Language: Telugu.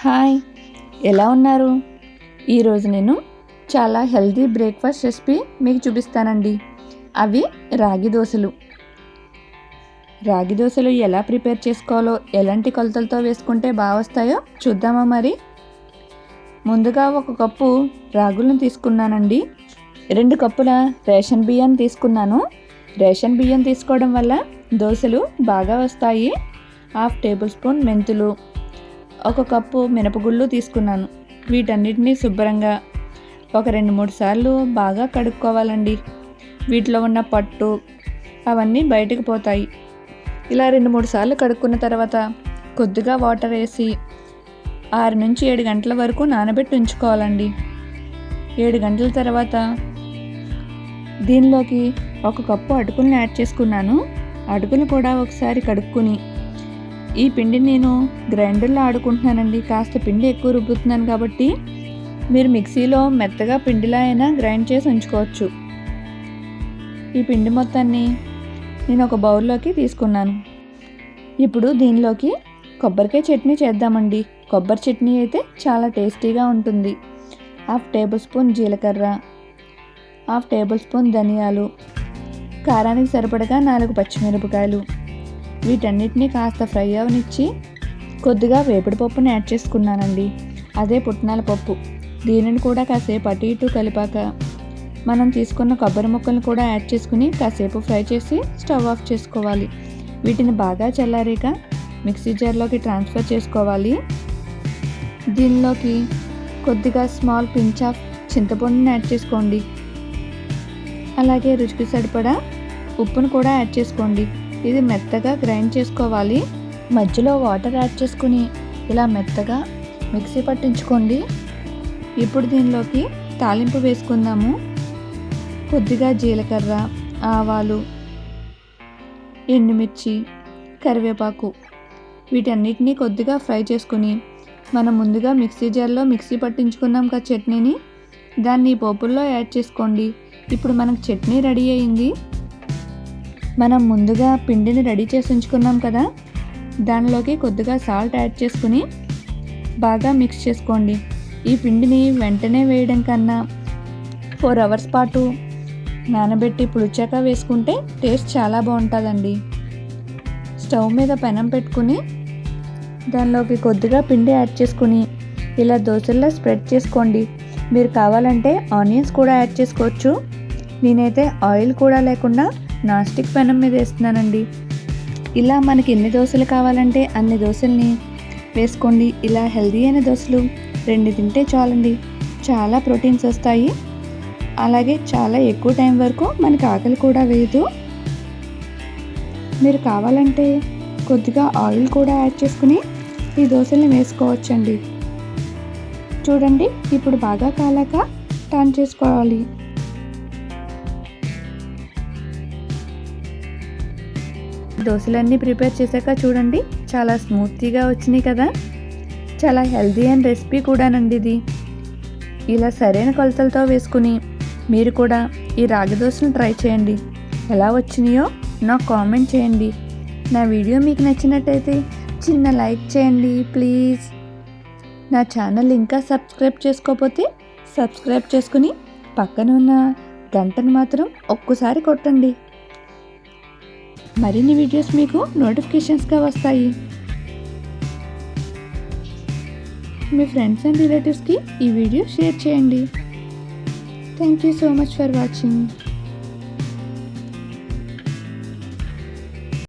హాయ్. ఎలా ఉన్నారు? ఈరోజు నేను చాలా హెల్తీ బ్రేక్ఫాస్ట్ రెసిపీ మీకు చూపిస్తానండి. అవి రాగి దోశలు. రాగి దోశలు ఎలా ప్రిపేర్ చేసుకోవాలో ఎలాంటి కొలతలతో వేసుకుంటే బాగా వస్తాయో చూద్దామా మరి? ముందుగా ఒక కప్పు రాగులను తీసుకున్నానండి. రెండు కప్పుల రేషన్ బియ్యం తీసుకున్నాను. రేషన్ బియ్యం తీసుకోవడం వల్ల దోశలు బాగా వస్తాయి. హాఫ్ టేబుల్ స్పూన్ మెంతులు ఒక కప్పు మినపగుళ్ళు తీసుకున్నాను. వీటన్నిటిని శుభ్రంగా ఒక రెండు మూడు సార్లు బాగా కడుక్కోవాలండి. వీటిలో ఉన్న పట్టు అవన్నీ బయటకు పోతాయి. ఇలా రెండు మూడు సార్లు కడుక్కున్న తర్వాత కొద్దిగా వాటర్ వేసి ఆరు నుంచి ఏడు గంటల వరకు నానబెట్టి ఉంచుకోవాలండి. ఏడు గంటల తర్వాత దీనిలోకి ఒక కప్పు అటుకులను యాడ్ చేసుకున్నాను. అటుకులు కూడా ఒకసారి కడుక్కుని ఈ పిండిని నేను గ్రైండర్లో ఆడుకుంటున్నానండి. కాస్త పిండి ఎక్కువ రుబ్బుతున్నాను కాబట్టి మీరు మిక్సీలో మెత్తగా పిండిలా అయినా గ్రైండ్ చేసి ఉంచుకోవచ్చు. ఈ పిండి మొత్తాన్ని నేను ఒక బౌల్లోకి తీసుకున్నాను. ఇప్పుడు దీనిలోకి కొబ్బరికాయ చట్నీ చేద్దామండి. కొబ్బరి చట్నీ అయితే చాలా టేస్టీగా ఉంటుంది. హాఫ్ టేబుల్ స్పూన్ జీలకర్ర హాఫ్ టేబుల్ స్పూన్ ధనియాలు కారానికి సరిపడగా నాలుగు పచ్చిమిరపకాయలు వీటన్నిటినీ కాస్త ఫ్రై అవనిచ్చి కొద్దిగా వేపుడు పప్పును యాడ్ చేసుకున్నానండి. అదే పుట్నాల పప్పు. దీనిని కూడా కాసేపు అటు ఇటు కలిపాక మనం తీసుకున్న కొబ్బరి ముక్కలను కూడా యాడ్ చేసుకుని కాసేపు ఫ్రై చేసి స్టవ్ ఆఫ్ చేసుకోవాలి. వీటిని బాగా చల్లారాక మిక్సీ జార్లోకి ట్రాన్స్ఫర్ చేసుకోవాలి. దీనిలోకి కొద్దిగా స్మాల్ పించ్ ఆఫ్ చింతపండుని యాడ్ చేసుకోండి. అలాగే రుచికి సరిపడా ఉప్పును కూడా యాడ్ చేసుకోండి. ఇది మెత్తగా గ్రైండ్ చేసుకోవాలి. మధ్యలో వాటర్ యాడ్ చేసుకుని ఇలా మెత్తగా మిక్సీ పట్టించుకోండి. ఇప్పుడు దీనిలోకి తాలింపు వేసుకుందాము. కొద్దిగా జీలకర్ర ఆవాలు ఎండుమిర్చి కరివేపాకు వీటన్నిటిని కొద్దిగా ఫ్రై చేసుకుని మనం ముందుగా మిక్సీ జార్లో మిక్సీ పట్టించుకున్నాం కదా చట్నీని. దాన్ని పోపుల్లో యాడ్ చేసుకోండి. ఇప్పుడు మనకు చట్నీ రెడీ అయింది. మనం ముందుగా పిండిని రెడీ చేసి ఉంచుకున్నాం కదా? దానిలోకి కొద్దిగా సాల్ట్ యాడ్ చేసుకుని బాగా మిక్స్ చేసుకోండి. ఈ పిండిని వెంటనే వేయడం కన్నా ఫోర్ అవర్స్ పాటు నానబెట్టి పులిచాక వేసుకుంటే టేస్ట్ చాలా బాగుంటుందండి. స్టవ్ మీద పెనం పెట్టుకుని దానిలోకి కొద్దిగా పిండి యాడ్ చేసుకుని ఇలా దోశల్లో స్ప్రెడ్ చేసుకోండి. మీరు కావాలంటే ఆనియన్స్ కూడా యాడ్ చేసుకోవచ్చు. నేనైతే ఆయిల్ కూడా లేకుండా నాన్ స్టిక్ పెనం మీద వేస్తున్నానండి. ఇలా మనకి ఎన్ని దోశలు కావాలంటే అన్ని దోశల్ని వేసుకోండి. ఇలా హెల్దీ అయిన దోశలు రెండు తింటే చాలండి. చాలా ప్రోటీన్స్ వస్తాయి. అలాగే చాలా ఎక్కువ టైం వరకు మనకి ఆకలి కూడా వేయదు. మీరు కావాలంటే కొద్దిగా ఆయిల్ కూడా యాడ్ చేసుకుని ఈ దోశల్ని వేసుకోవచ్చండి. చూడండి ఇప్పుడు బాగా కాలాక టర్న్ చేసుకోవాలి. దోశలన్నీ ప్రిపేర్ చేశాక చూడండి చాలా స్మూత్గా వచ్చినాయి కదా. చాలా హెల్దీ అండ్ రెసిపీ కూడానండి ఇది. ఇలా సరైన కొలతలతో వేసుకుని మీరు కూడా ఈ రాగి దోశను ట్రై చేయండి. ఎలా వచ్చినాయో నాకు కామెంట్ చేయండి. నా వీడియో మీకు నచ్చినట్టయితే చిన్న లైక్ చేయండి ప్లీజ్. నా ఛానల్ ఇంకా సబ్స్క్రైబ్ చేసుకోకపోతే సబ్స్క్రైబ్ చేసుకుని పక్కన ఉన్న గంటను మాత్రం ఒక్కసారి కొట్టండి. మరిన్ని వీడియోస్ మీకు నోటిఫికేషన్స్గా వస్తాయి. మీ ఫ్రెండ్స్ అండ్ రిలేటివ్స్కి ఈ వీడియో షేర్ చేయండి. Thank you so much for watching